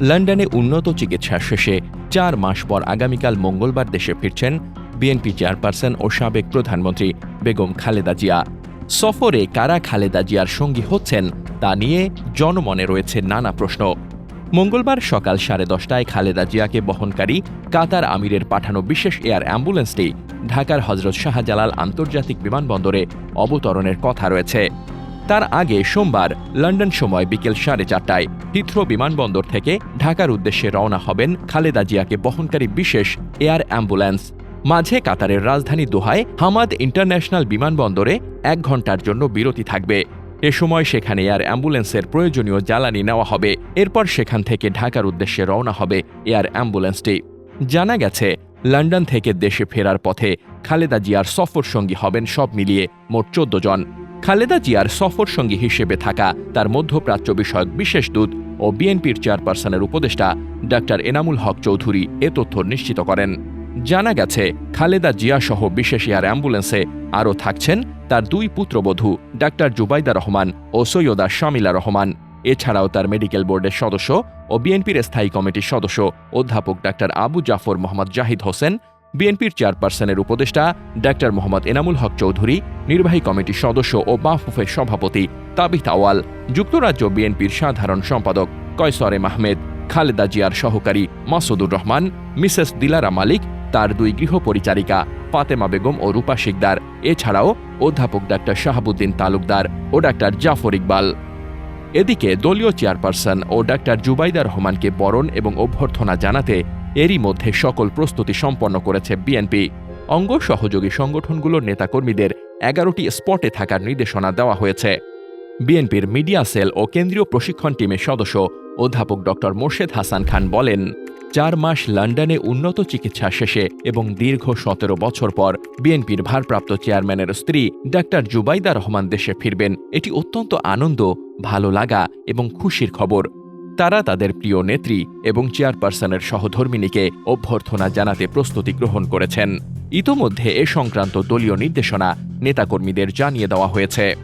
লন্ডনে উন্নত চিকিৎসা শেষে চার মাস পর আগামীকাল মঙ্গলবার দেশে ফিরছেন বিএনপি চেয়ারপারসন ও সাবেক প্রধানমন্ত্রী বেগম খালেদা জিয়া। সফরে কারা খালেদা জিয়ার সঙ্গী হচ্ছেন তা নিয়ে জনমনে রয়েছে নানা প্রশ্ন। মঙ্গলবার সকাল সাড়ে দশটায় খালেদা জিয়াকে বহনকারী কাতার আমিরের পাঠানো বিশেষ এয়ার অ্যাম্বুলেন্সটি ঢাকার হজরত শাহজালাল আন্তর্জাতিক বিমানবন্দরে অবতরণের কথা রয়েছে। তার আগে সোমবার, লন্ডন সময় বিকেল সাড়ে চারটায় হিথ্রো বিমানবন্দর থেকে ঢাকার উদ্দেশ্যে রওনা হবেন খালেদা জিয়াকে বহনকারী বিশেষ এয়ার অ্যাম্বুলেন্স। মাঝে কাতারের রাজধানী দোহায় হামাদ ইন্টারন্যাশনাল বিমানবন্দরে এক ঘণ্টার জন্য বিরতি থাকবে। এ সময় সেখানে এয়ার অ্যাম্বুলেন্সের প্রয়োজনীয় জ্বালানি নেওয়া হবে। এরপর সেখান থেকে ঢাকার উদ্দেশ্যে রওনা হবে এয়ার অ্যাম্বুলেন্সটি। জানা গেছে, লন্ডন থেকে দেশে ফেরার পথে খালেদা জিয়ার সফর সঙ্গী হবেন সব মিলিয়ে মোট চোদ্দ জন। খালেদা জিয়ার সফর সঙ্গী হিসেবে থাকা তার মধ্যপ্রাচ্য বিষয়ক বিশেষ দূত ও বিএনপির চেয়ারপারসনের উপদেষ্টা ডাক্তার এনামুল হক চৌধুরী এ তথ্য নিশ্চিত করেন। জানা গেছে, খালেদা জিয়া সহ বিশেষ এয়ার অ্যাম্বুলেন্সে আরও থাকছেন তার দুই পুত্রবধূ, ডাক্তার জুবাইদা রহমান ও সৈয়দা শামিলা রহমান। এছাড়াও তার মেডিকেল বোর্ডের সদস্য ও বিএনপির স্থায়ী কমিটির সদস্য অধ্যাপক ডাক্তার আবু জাফর মোহাম্মদ জাহিদ হোসেন বিএনপির চেয়ারপারসনের উপদেষ্টা ডাক্তার মোহাম্মদ এনামুল হক চৌধুরী, নির্বাহী কমিটির সদস্য ও বাফুফের সভাপতি তাবিত আওয়াল যুক্তরাজ্য বিএনপির সাধারণ সম্পাদক কয়সরে মাহমেদ খালেদা জিয়ার সহকারী মাসুদুর রহমান, মিসেস দিলারা মালিক, তার দুই গৃহপরিচারিকা ফাতেমা বেগম ও রূপা শিকদার, এছাড়াও অধ্যাপক ডাক্তার শাহাবুদ্দিন তালুকদার ও ডাক্তার জাফর ইকবাল। এদিকে দলীয় চেয়ারপারসন ও ডাক্তার জুবাইদা রহমানকে বরণ এবং অভ্যর্থনা জানাতে এরই মধ্যে সকল প্রস্তুতি সম্পন্ন করেছে বিএনপি অঙ্গ সহযোগী সংগঠনগুলোর নেতাকর্মীদের এগারোটি স্পটে থাকার নির্দেশনা দেওয়া হয়েছে। বিএনপির মিডিয়া সেল ও কেন্দ্রীয় প্রশিক্ষণ টিমের সদস্য অধ্যাপক ড. মোর্শেদ হাসান খান বলেন, চার মাস লন্ডনে উন্নত চিকিৎসা শেষে এবং দীর্ঘ সতেরো বছর পর বিএনপির ভারপ্রাপ্ত চেয়ারম্যানের স্ত্রী ডাক্তার জুবাইদা রহমান দেশে ফিরবেন। এটি অত্যন্ত আনন্দ, ভালো লাগা এবং খুশির খবর। তারা তাদের প্রিয় নেত্রী এবং চেয়ারপারসনের সহধর্মিনীকে অভ্যর্থনা জানাতে প্রস্তুতি গ্রহণ করেছেন। ইতোমধ্যে এ সংক্রান্ত দলীয় নির্দেশনা নেতাকর্মীদের জানিয়ে দেওয়া হয়েছে।